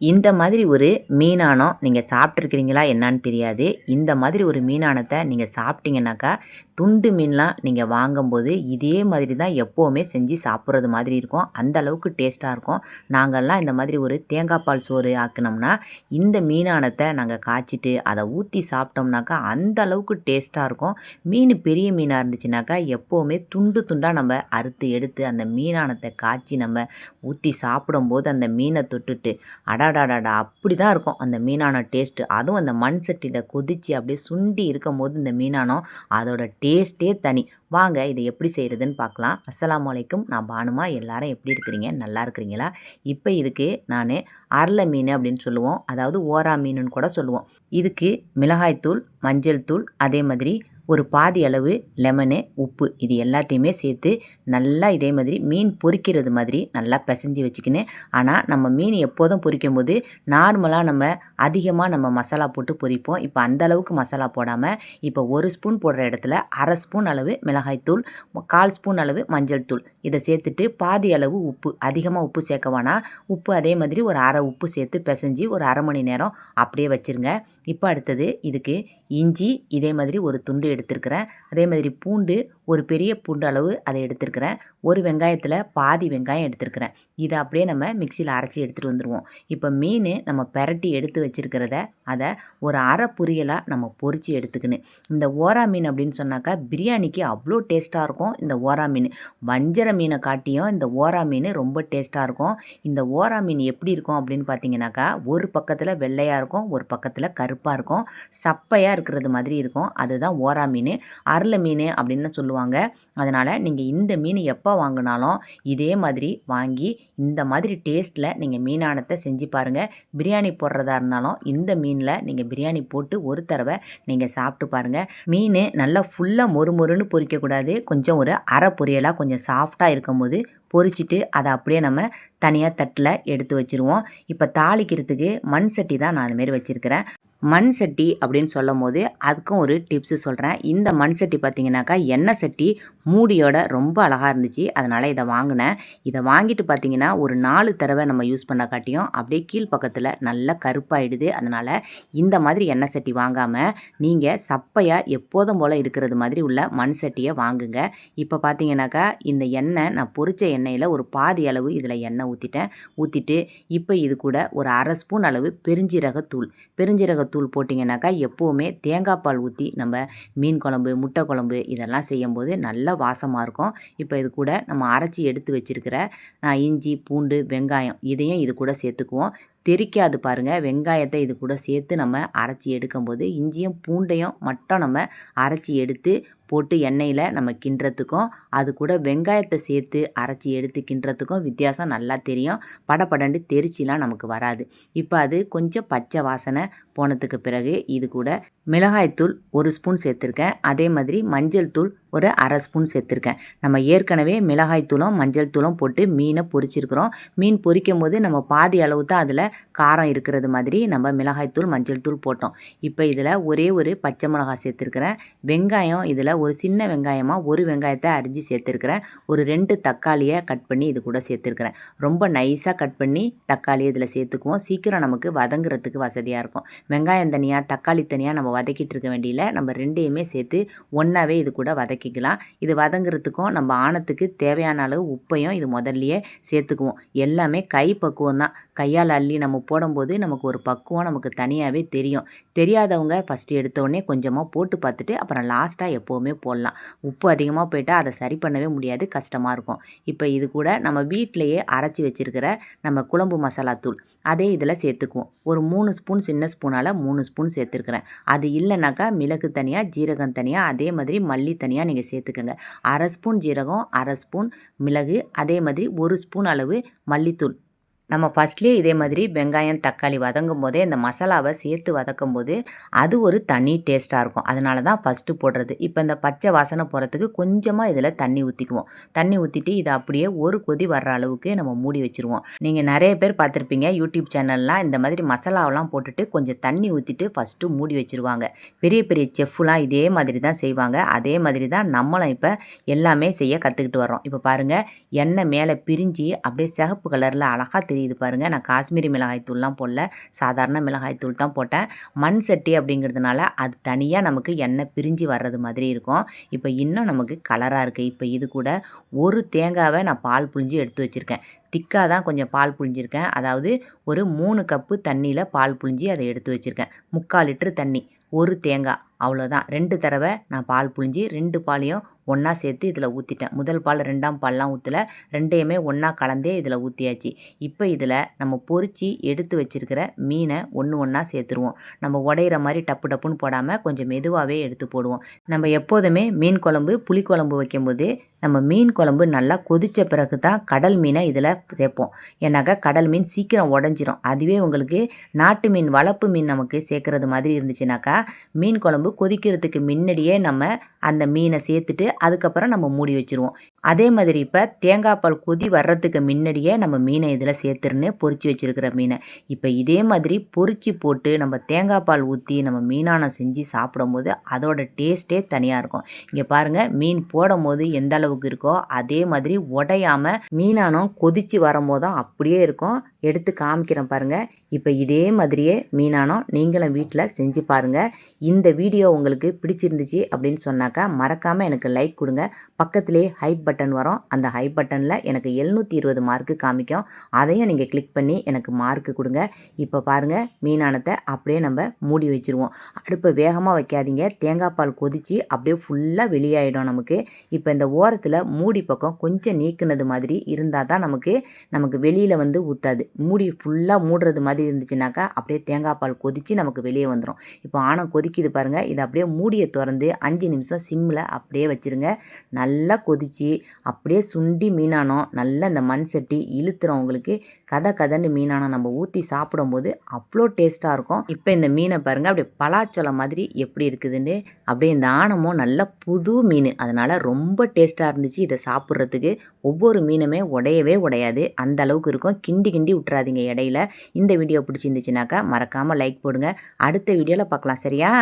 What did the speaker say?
இந்த மாதிரி ஒரு மீனானம் நீங்கள் சாப்பிட்ருக்கிறீங்களா என்னன்னு தெரியாது. இந்த மாதிரி ஒரு மீனானத்தை நீங்கள் சாப்பிட்டீங்கன்னாக்கா துண்டு மீன்லாம் நீங்கள் வாங்கும்போது இதே மாதிரி தான் எப்போவுமே செஞ்சு சாப்பிட்றது மாதிரி இருக்கும். அந்த அளவுக்கு டேஸ்ட்டாக இருக்கும். நாங்கள்லாம் இந்த மாதிரி ஒரு தேங்காய் பால் சோறு ஆக்கினோம்னா இந்த மீனானத்தை நாங்கள் காய்ச்சிட்டு அதை ஊற்றி சாப்பிட்டோம்னாக்கா அந்த அளவுக்கு டேஸ்ட்டாக இருக்கும். மீன் பெரிய மீனாக இருந்துச்சுனாக்கா எப்போவுமே துண்டு துண்டாக நம்ம அறுத்து எடுத்து அந்த மீனானத்தை காய்ச்சி நம்ம ஊற்றி சாப்பிடும்போது அந்த மீனை தொட்டுட்டு அடாடாடாடா அப்படி தான் இருக்கும் அந்த மீனான டேஸ்ட்டு. அதுவும் அந்த மண் சட்டியில் கொதித்து அப்படியே சுண்டி இருக்கும் போது இந்த மீனானம் அதோட டேஸ்ட்டே தனி. வாங்க இதை எப்படி செய்கிறதுன்னு பார்க்கலாம். அஸ்லாம் வலைக்கும் நான் பானுமா எல்லாரும் எப்படி இருக்கிறீங்க? நல்லா இருக்கிறீங்களா? இப்போ இதுக்கு நான் அரளை மீன் அப்படின்னு சொல்லுவோம். அதாவது ஓரா மீனுன்னு கூட சொல்லுவோம். இதுக்கு மிளகாய்த்தூள் மஞ்சள் தூள் அதே மாதிரி ஒரு பாதி அளவு லெமனு உப்பு இது எல்லாத்தையுமே சேர்த்து நல்லா இதே மாதிரி மீன் பொரிக்கிறது மாதிரி நல்லா பிசைஞ்சு வச்சுக்கின்னு ஆனால் நம்ம மீன் எப்போதும் பொரிக்கும் போது நார்மலாக நம்ம அதிகமாக நம்ம மசாலா போட்டு பொரிப்போம் இப்போ அந்த அளவுக்கு மசாலா போடாமல் இப்போ ஒரு ஸ்பூன் போடுற இடத்துல அரை ஸ்பூன் அளவு மிளகாய்த்தூள் கால் ஸ்பூன் அளவு மஞ்சள் தூள். இதை சேர்த்துட்டு பாதி அளவு உப்பு அதிகமாக உப்பு சேர்க்க வேணாம். உப்பு அதே மாதிரி ஒரு அரை உப்பு சேர்த்து பிசைஞ்சு ஒரு அரை மணி நேரம் அப்படியே வச்சுருங்க. இப்போ அடுத்தது இதுக்கு இஞ்சி இதே மாதிரி ஒரு துண்டு எடுத்திருக்கிறேன். அதே மாதிரி பூண்டு ஒரு பெரிய பூண்டு அளவு அதை எடுத்திருக்கிறேன். ஒரு வெங்காயத்தில் பாதி வெங்காயம் எடுத்திருக்கிறேன். இதை அப்படியே நம்ம மிக்சியில் அரைச்சி எடுத்துகிட்டு வந்துடுவோம் இப்போ மீன் நம்ம பெரட்டி எடுத்து வச்சுருக்கிறத அதை ஒரு அரை பொரியலாக நம்ம பொறிச்சு எடுத்துக்கணும். இந்த ஓரா மீன் அப்படின்னு சொன்னாக்கா பிரியாணிக்கு அவ்வளோ டேஸ்ட்டாக இருக்கும் இந்த ஓரா மீன். வஞ்சர மீனை காட்டியும் இந்த ஓரா மீன் ரொம்ப டேஸ்ட்டாக இருக்கும். இந்த ஓரா மீன் எப்படி இருக்கும் அப்படின்னு பார்த்தீங்கன்னாக்கா ஒரு பக்கத்தில் வெள்ளையாக இருக்கும் ஒரு பக்கத்தில் கருப்பாக இருக்கும். சப்பையாக இருக்கிறது மாதிரி இருக்கும். அதுதான் ஓரா மீன். அரளை மீன் அப்படின்னு சொல்லுவாங்க. அதனால் நீங்கள் இந்த மீன் எப்போ வாங்கினாலும் இதே மாதிரி வாங்கி இந்த மாதிரி டேஸ்ட்டில் நீங்கள் மீனானத்தை செஞ்சு பாருங்கள் பிரியாணி போடுறதா இருந்தாலும் இந்த மீனில் நீங்கள் பிரியாணி போட்டு ஒரு தடவை நீங்கள் சாப்பிட்டு பாருங்கள் மீன் நல்லா ஃபுல்லாக மொறு மொறுன்னு பொரிக்கக்கூடாது. கொஞ்சம் ஒரு அரை பொரியலாக கொஞ்சம் சாஃப்டாக இருக்கும்போது பொரிச்சிட்டு அதை அப்படியே நம்ம தனியாக தட்டில் எடுத்து வச்சுருவோம். இப்போ தாளிக்கிறதுக்கு மண் சட்டி தான் நான் அதுமாரி வச்சுருக்கிறேன். மண் சட்டி அப்படின்னு சொல்லும் போது அதுக்கும் ஒரு டிப்ஸு சொல்கிறேன் இந்த மண் சட்டி பார்த்திங்கனாக்கா எண்ணெய் சட்டி மூடியோட ரொம்ப அழகாக இருந்துச்சு. அதனால் இதை வாங்கினேன். இதை வாங்கிட்டு பார்த்திங்கன்னா ஒரு நாலு தடவை நம்ம யூஸ் பண்ண காட்டியும் அப்படியே கீழ் பக்கத்தில் நல்லா கருப்பாயிடுது. அதனால் இந்த மாதிரி எண்ணெய் சட்டி வாங்காமல் நீங்கள் சப்பையாக எப்போதும் போல் இருக்கிறது மாதிரி உள்ள மண் சட்டியை வாங்குங்க. இப்போ பார்த்தீங்கன்னாக்கா இந்த எண்ணெய் நான் பொரிச்ச எண்ணெயில் ஒரு பாதி அளவு இதில் எண்ணெய் ஊற்றிட்டேன் ஊற்றிட்டு இப்போ இது கூட ஒரு அரை ஸ்பூன் அளவு பெருஞ்சீரகத்தூள். பெருஞ்சீரகத்தூள் போட்டிங்கனாக்கா எப்போவுமே தேங்காய் பால் ஊற்றி நம்ம மீன் குழம்பு முட்டை குழம்பு இதெல்லாம் செய்யும்போது நல்ல வாசமாக இருக்கும். இப்போ இது கூட நம்ம அரைச்சி எடுத்து வச்சிருக்கிற நான் இஞ்சி பூண்டு வெங்காயம் இதையும் இது கூட சேர்த்துக்குவோம். தெரிக்காது பாருங்கள் வெங்காயத்தை இது கூட சேர்த்து நம்ம அரைச்சி எடுக்கும்போது இஞ்சியும் பூண்டையும் மட்டும் நம்ம அரைச்சி எடுத்து போட்டு எண்ணெயில் நம்ம கிண்டுறதுக்கும் அது கூட வெங்காயத்தை சேர்த்து அரைச்சி எடுத்து கிண்டுறதுக்கும் வித்தியாசம் நல்லா தெரியும். படபடண்டு தெரிச்சிலாம் நமக்கு வராது. இப்போ அது கொஞ்சம் பச்சை வாசனை போனதுக்கு பிறகு இது கூட மிளகாய்த்தூள் ஒரு ஸ்பூன் சேர்த்துருக்கேன். அதே மாதிரி மஞ்சள் தூள் ஒரு அரை ஸ்பூன் சேர்த்துருக்கேன். நம்ம ஏற்கனவே மிளகாய்த்தூளும் மஞ்சள் தூளும் போட்டு மீனை பொரிச்சிருக்கிறோம். மீன் பொரிக்கும் போது நம்ம பாதி அளவு தான் அதில் காரம் இருக்கிறது மாதிரி நம்ம மிளகாய்த்தூள் மஞ்சள் தூள் போட்டோம். இப்போ இதில் ஒரே ஒரு பச்சை மிளகாய் சேர்த்துருக்கிறேன். வெங்காயம் இதில் ஒரு சின்ன வெங்காயமாக ஒரு வெங்காயத்தை அரிஞ்சு சேர்த்துருக்கிறேன். ஒரு ரெண்டு தக்காளியை கட் பண்ணி இது கூட சேர்த்துருக்கிறேன். ரொம்ப நைஸாக கட் பண்ணி தக்காளி இதில் சேர்த்துக்குவோம். சீக்கிரம் நமக்கு வதங்குறதுக்கு வசதியாக இருக்கும். வெங்காயம் தனியாக தக்காளி தனியாக நம்ம வதக்கிட்டு இருக்க வேண்டியில நம்ம ரெண்டையுமே சேர்த்து ஒன்றாவே இது கூட வதக்கிக்கலாம். இது வதங்குறதுக்கும் நம்ம ஆணத்துக்கு தேவையான அளவு உப்பையும் இது முதல்லையே சேர்த்துக்குவோம். எல்லாமே கை பக்குவம் தான். கையால் அள்ளி நம்ம போடும்போது நமக்கு ஒரு பக்குவம் நமக்கு தனியாகவே தெரியும். தெரியாதவங்க ஃபஸ்ட்டு எடுத்தோடனே கொஞ்சமாக போட்டு பார்த்துட்டு அப்புறம் லாஸ்ட்டாக எப்போவுமே போடலாம். உப்பு அதிகமாக போயிட்டால் அதை சரி பண்ணவே முடியாது கஷ்டமாக இருக்கும். இப்போ இது கூட நம்ம வீட்டிலையே அரைச்சி வச்சுருக்கிற நம்ம குழம்பு மசாலா தூள் அதே இதில் சேர்த்துக்குவோம். ஒரு மூணு ஸ்பூன் சின்ன ஸ்பூனால் மூணு ஸ்பூன் சேர்த்துருக்குறேன். அது இல்லைனாக்கா மிளகு தனியாக ஜீரகம் தனியாக அதே மாதிரி மல்லி தனியாக நீங்கள் சேர்த்துக்கோங்க. அரை ஸ்பூன் ஜீரகம் அரை ஸ்பூன் மிளகு அதே மாதிரி ஒரு ஸ்பூன் அளவு மல்லித்தூள். நம்ம ஃபஸ்ட்லேயே இதே மாதிரி வெங்காயம் தக்காளி வதங்கும் போதே இந்த மசாலாவை சேர்த்து வதக்கும் போது அது ஒரு தனி டேஸ்ட்டாக இருக்கும். அதனால தான் ஃபஸ்ட்டு போடுறது. இப்போ இந்த பச்சை வாசனை போகிறதுக்கு கொஞ்சமாக இதில் தண்ணி ஊற்றிக்குவோம் தண்ணி ஊற்றிட்டு இதை அப்படியே ஒரு கொதி வர்ற அளவுக்கு நம்ம மூடி வச்சுருவோம். நீங்கள் நிறைய பேர் பார்த்துருப்பீங்க யூடியூப் சேனல்லாம் இந்த மாதிரி மசாலாவெல்லாம் போட்டுட்டு கொஞ்சம் தண்ணி ஊற்றிட்டு ஃபஸ்ட்டு மூடி வச்சுருவாங்க. பெரிய பெரிய செஃப்லாம் இதே மாதிரி தான் செய்வாங்க. அதே மாதிரி தான் நம்மளும் இப்போ எல்லாமே செய்ய கற்றுக்கிட்டு வரோம் இப்போ பாருங்கள் எண்ணெய் மேலே பிரிஞ்சு அப்படியே சிகப்பு கலரில் அழகாக தெரியுது. இது பாருங்கள் நான் காஷ்மீரி மிளகாய் தூள்லாம் போடல. சாதாரண மிளகாய் தூள் தான் போட்டேன். மண் சட்டி அப்படிங்கிறதுனால அது தனியாக நமக்கு எண்ணெய் பிரிஞ்சு வர்றது மாதிரி இருக்கும். இப்போ இன்னும் நமக்கு கலராக இருக்குது இப்போ இது கூட ஒரு தேங்காவை நான் பால் புழிஞ்சு எடுத்து வச்சுருக்கேன். திக்காக தான் கொஞ்சம் பால் புழிஞ்சிருக்கேன். அதாவது ஒரு மூணு கப்பு தண்ணியில் பால் புழிஞ்சி அதை எடுத்து வச்சுருக்கேன். முக்கால் லிட்ரு தண்ணி. ஒரு தேங்காய். அவ்வளோதான் ரெண்டு தடவை நான் பால் புழிஞ்சி ரெண்டு பாலையும் ஒன்றா சேர்த்து இதில் ஊற்றிட்டேன் முதல் பால் ரெண்டாம் பால்லாம் ஊற்றலை ரெண்டையுமே ஒன்றா கலந்தே இதில் ஊற்றியாச்சு இப்போ இதில் நம்ம பொரிச்சு எடுத்து வச்சுருக்கிற மீனை ஒன்று ஒன்றா சேர்த்துருவோம். நம்ம உடையிற மாதிரி டப்பு டப்புன்னு போடாமல் கொஞ்சம் மெதுவாகவே எடுத்து போடுவோம். நம்ம எப்போதுமே மீன் குழம்பு புளி குழம்பு வைக்கும்போது நம்ம மீன் குழம்பு நல்லா கொதித்த பிறகு தான் கடல் மீனை இதில் சேர்ப்போம். ஏன்னாக்கா கடல் மீன் சீக்கிரம் உடஞ்சிரும். அதுவே உங்களுக்கு நாட்டு மீன் வளர்ப்பு மீன் நமக்கு சேர்க்குறது மாதிரி இருந்துச்சுனாக்கா மீன் குழம்பு கொதிக்கிறதுக்கு முன்னாடியே நம்ம அந்த மீனை சேர்த்துட்டு அதுக்கப்புறம் நம்ம மூடி வச்சுருவோம். அதே மாதிரி இப்போ தேங்காய் பால் கொதி வர்றதுக்கு முன்னாடியே நம்ம மீனை இதில் சேர்த்துருன்னு பொறிச்சு வச்சுருக்கிற மீனை. இப்போ இதே மாதிரி பொறிச்சு போட்டு நம்ம தேங்காய் பால் ஊற்றி நம்ம மீனானம் செஞ்சு சாப்பிடும்போது அதோட டேஸ்ட்டே தனியாக இருக்கும். இங்கே பாருங்கள் மீன் போடும் போது எந்த அளவுக்கு இருக்கோ அதே மாதிரி உடையாமல் மீனானம் கொதிச்சு வரும்போதும் அப்படியே இருக்கும். எடுத்து காமிக்கிறேன் பாருங்கள் இப்போ இதே மாதிரியே மீனானம் நீங்களும் வீட்டில் செஞ்சு பாருங்கள் இந்த வீடியோ உங்களுக்கு பிடிச்சிருந்துச்சு அப்படின்னு சொன்னாக்கா மறக்காமல் எனக்கு லைக் கொடுங்க. பக்கத்துலேயே ஹைப் பட்டன் வரும். அந்த ஹை பட்டனில் எனக்கு எழுநூற்றி இருபது மார்க்கு காமிக்கும். அதையும் நீங்கள் கிளிக் பண்ணி எனக்கு மார்க்கு கொடுங்க. இப்போ பாருங்கள் மீனானத்தை அப்படியே நம்ம மூடி வச்சுருவோம். அடுப்பை வேகமாக வைக்காதீங்க. தேங்காய் பால் கொதித்து அப்படியே ஃபுல்லாக வெளியாயிடும் நமக்கு. இப்போ இந்த ஓரத்தில் மூடி பக்கம் கொஞ்சம் நீக்கினது மாதிரி இருந்தால் தான் நமக்கு நமக்கு வெளியில் வந்து ஊற்றாது மூடி ஃபுல்லாக மூடுறது மாதிரி இருந்துச்சுனாக்கா அப்படியே தேங்காய் பால் கொதித்து நமக்கு வெளியே வந்துடும் இப்போ ஆனம் கொதிக்குது பாருங்கள் இதை அப்படியே மூடியை திறந்து அஞ்சு நிமிஷம் சிம்மில் அப்படியே வச்சுருங்க. நல்லா கொதித்து அப்படியே சுண்டி மீனானம் நல்லா இந்த மண் சட்டி இழுத்துறோம் உங்களுக்கு கதை கதைன்னு மீனானம் நம்ம ஊற்றி சாப்பிடும்போது அவ்வளோ டேஸ்ட்டாக இருக்கும். இப்போ இந்த மீனை பாருங்கள் அப்படியே பலாச்சோளம் மாதிரி எப்படி இருக்குதுன்னு அப்படியே இந்த ஆணமும் நல்லா புது மீன். அதனால் ரொம்ப டேஸ்ட்டாக இருந்துச்சு இதை சாப்பிட்றதுக்கு. ஒவ்வொரு மீனுமே உடையவே உடையாது. அந்த அளவுக்கு இருக்கும். கிண்டி கிண்டி விட்டுறாதீங்க இடையில. இந்த வீடியோ பிடிச்சிருந்துச்சுனாக்கா மறக்காமல் லைக் போடுங்க. அடுத்த வீடியோவில் பார்க்கலாம் சரியா?